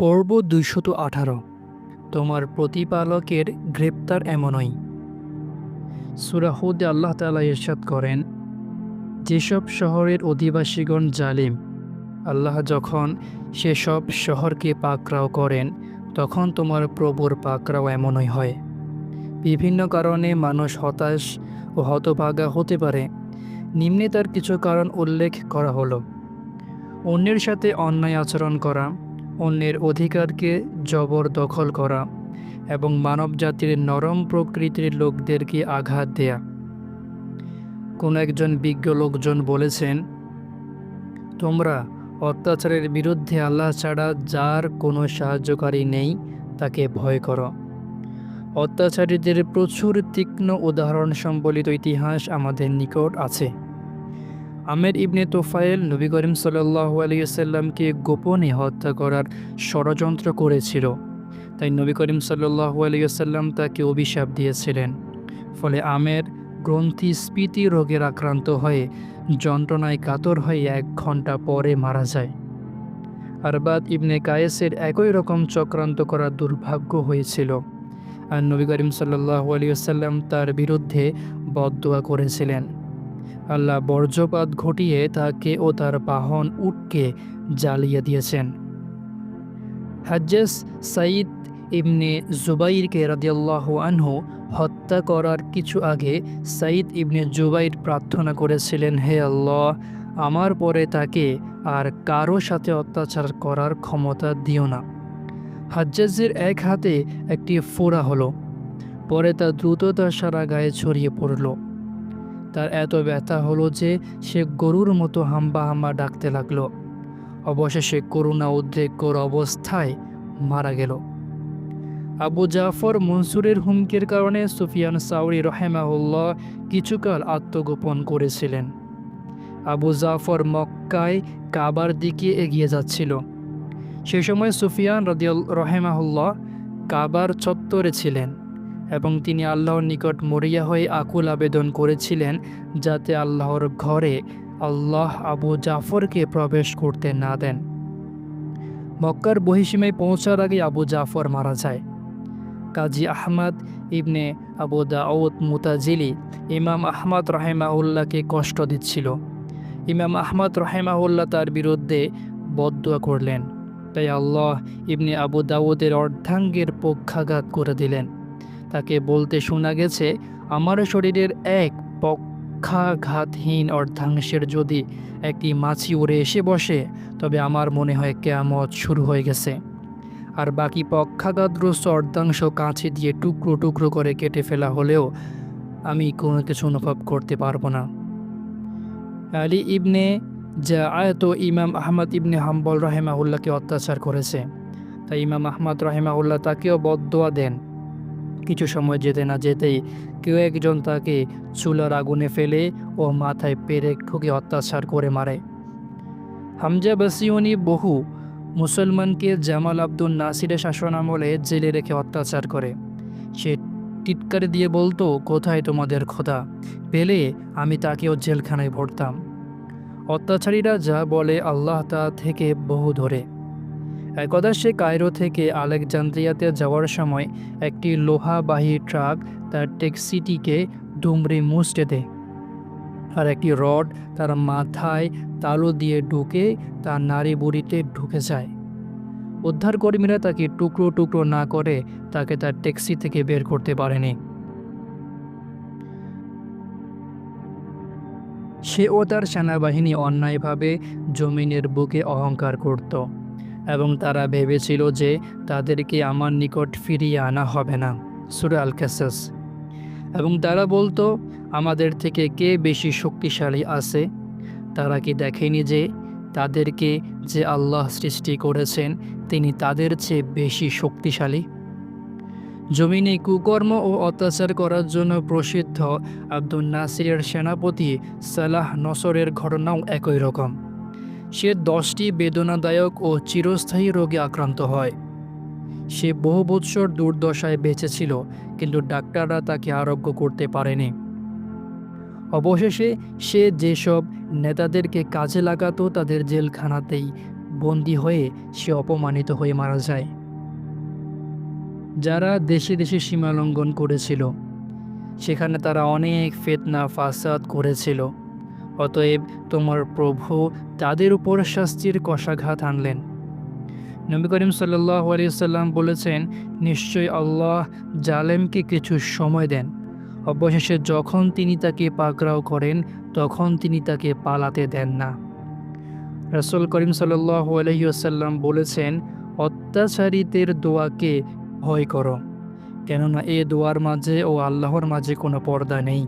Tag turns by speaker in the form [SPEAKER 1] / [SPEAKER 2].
[SPEAKER 1] পর্ব দুইশত আঠারো। তোমার প্রতিপালকের গ্রেপ্তার এমনই। সুরাহুদে আল্লাহ তালা ইরশাদ করেন, যেসব শহরের অধিবাসীগণ জালিম, আল্লাহ যখন সেসব শহরকে পাকড়াও করেন, তখন তোমার প্রভুর পাকড়াও এমনই হয়। বিভিন্ন কারণে মানুষ হতাশ ও হতভাগা হতে পারে। নিম্নে তার কিছু কারণ উল্লেখ করা হলো। অন্যের সাথে অন্যায় আচরণ করা অন্যের অধিকারকে জবরদখল করা এবং মানবজাতির নরম প্রকৃতির লোকদেরকে আঘাত দেয়া। কোন একজন বিজ্ঞ লোকজন বলেছেন, তোমরা অত্যাচারের বিরুদ্ধে আল্লাহ ছাড়া যার কোনো সাহায্যকারী নেই, তাকে ভয় করো। অত্যাচারীদের প্রচুর তীক্ষ্ণ উদাহরণ সম্বলিত ইতিহাস আমাদের নিকট আছে। আমের ইবনে তোফায়েল নবী করিম সাল্লাহ আলিয়াল্লামকে গোপনে হত্যা করার ষড়যন্ত্র করেছিল। তাই নবী করিম সাল্লাহ আলিয়াল্লাম তাকে অভিশাপ দিয়েছিলেন। ফলে আমের গ্রন্থি স্ফীতি রোগের আক্রান্ত হয়ে, যন্ত্রণায় কাতর হয়ে এক ঘণ্টা পরে মারা যায়। আরবাদ ইবনে কায়েসের একই রকম চক্রান্ত করার দুর্ভাগ্য হয়েছিল। আর নবী করিম সাল্লাহ আলিয়াল্লাম তার বিরুদ্ধে বদদোয়া করেছিলেন। আল্লাহ বর্জ্যপাত ঘটিয়ে তাকে ও তার বাহন উটকে জ্বালিয়ে দিয়েছেন। হাজ্জাস সাইদ ইবনে জুবাইরকে রাদিয়াল্লাহ আনহু হত্যা করার কিছু আগে সাইদ ইবনে জুবাইর প্রার্থনা করেছিলেন, হে আল্লাহ, আমার পরে তাকে আর কারও সাথে অত্যাচার করার ক্ষমতা দিও না। হাজ্জাজের এক হাতে একটি ফোড়া হলো, পরে তা দ্রুত তার সারা গায়ে ছড়িয়ে পড়ল। তার এত ব্যথা হলো যে সে গরুর মতো হাম্বা হাম্বা ডাকতে লাগল। অবশেষে করুণা উদ্রেকর অবস্থায় মারা গেল। আবু জাফর মনসুরের হুমকির কারণে সুফিয়ান সাউরি রহেমাউল্লাহ কিছুকাল আত্মগোপন করেছিলেন। আবু জাফর মক্কায় কাবার দিকে এগিয়ে যাচ্ছিল। সে সময় সুফিয়ান রদিয়াল, রহেমাহুল্লাহ কাবার চত্বরে ছিলেন। এবং তিনি আল্লাহর নিকট মরিয়া হয়ে আকুল আবেদন করেছিলেন যাতে আল্লাহর ঘরে আল্লাহ আবু জাফরকে প্রবেশ করতে না দেন। মক্কার বহিসীমায় পৌঁছার আগে আবু জাফর মারা যায়। কাজী আহমদ ইবনে আবু দাউদ মুতাজিলি ইমাম আহমদ রাহেমাউল্লাহকে কষ্ট দিচ্ছিল। ইমাম আহমদ রাহেমাউল্লাহ তার বিরুদ্ধে বদুয়া করলেন। তাই আল্লাহ ইবনে আবু দাউদের অর্ধাঙ্গের পক্ষাঘাত করে দিলেন। তাকে বলতে শোনা গেছে, আমার শরীরের এক পক্ষাঘাতহীন অর্ধাংশের যদি একটি মাছি উড়ে এসে বসে, তবে আমার মনে হয় কেয়ামত শুরু হয়ে গেছে। আর বাকি পক্ষাঘাতগ্রস্ত অর্ধাংশ কাছে দিয়ে টুকরো টুকরো করে কেটে ফেলা হলেও আমি কোনো কিছু অনুভব করতে পারব না। আলী ইবনে যা আয়ত ইমাম আহমদ ইবনে হাম্বল রাহেমাউল্লাহকে অত্যাচার করেছে। তাই ইমাম আহমদ রাহেমাউল্লাহ তাকেও বদোয়া দেন। কিছু সময় যেতে না যেতেই কেউ একজন তাকে চুলার আগুনে ফেলে ও মাথায় পেরে ঠুকে অত্যাচার করে মারে। হামজা বাসিউনি বহু মুসলমানকে জামাল আব্দুল নাসিরের শাসনামলে জেলে রেখে অত্যাচার করে। সে টিটকারি দিয়ে বলতো, কোথায় তোমাদের খোদা? পেলে আমি তাকেও জেলখানায় ভরতাম। অত্যাচারীরা যা বলে আল্লাহ তা থেকে বহু ধরে। একদা সে কায়রো থেকে আলেকজান্দ্রিয়াতে যাওয়ার সময় একটি লোহাবাহী ট্রাক তার ট্যাক্সিটিকে দুমড়ে মুচড়ে দেয় আর একটি রড তার মাথায় তালু দিয়ে ঢুকে তার নারী বুড়িতে ঢুকে যায়। উদ্ধারকর্মীরা তাকে টুকরো টুকরো না করে তাকে তার ট্যাক্সি থেকে বের করতে পারেনি। সে ও তার সেনাবাহিনী অন্যায়ভাবে জমিনের বুকে অহংকার করত। এবং তারা ভেবেছিল যে তাদেরকে আমার নিকট ফিরিয়ে আনা হবে না। সুরে আল ক্যাসাস এবং তারা বলতো, আমাদের থেকে কে বেশি শক্তিশালী আছে? তারা কি দেখেনি যে তাদেরকে যে আল্লাহ সৃষ্টি করেছেন, তিনি তাদের চেয়ে বেশি শক্তিশালী? জমিনে কুকর্ম ও অত্যাচার করার জন্য প্রসিদ্ধ আব্দুল নাসিরের সেনাপতি সালাহ নসরের ঘটনাও একই রকম। সে দশটি বেদনাদায়ক ও চিরস্থায়ী রোগে আক্রান্ত হয়। সে বহু বৎসর দুর্দশায় বেঁচেছিল, কিন্তু ডাক্তাররা তাকে আরোগ্য করতে পারেনি। অবশেষে সে যেসব নেতাদেরকে কাজে লাগাতো তাদের জেলখানাতেই বন্দী হয়ে সে অপমানিত হয়ে মারা যায়। যারা দেশে দেশে সীমা লঙ্ঘন করেছিল, সেখানে তারা অনেক ফেতনা, ফাসাদ করেছিল। অতএব তোমার প্রভু তাদের উপর শাস্তির কষাঘাত আনলেন। নবী করিম সাল্লাহ আলিয়াল্লাম বলেছেন, নিশ্চয় আল্লাহ জালেমকে কিছু সময় দেন। অবশেষে যখন তিনি তাকে পাকড়াও করেন, তখন তিনি তাকে পালাতে দেন না। রসুল করিম সাল্লাহ আলহিউসাল্লাম বলেছেন, অত্যাচারীদের দোয়াকে ভয় করো, কেননা এ দোয়ার মাঝে ও আল্লাহর মাঝে কোনো পর্দা নেই।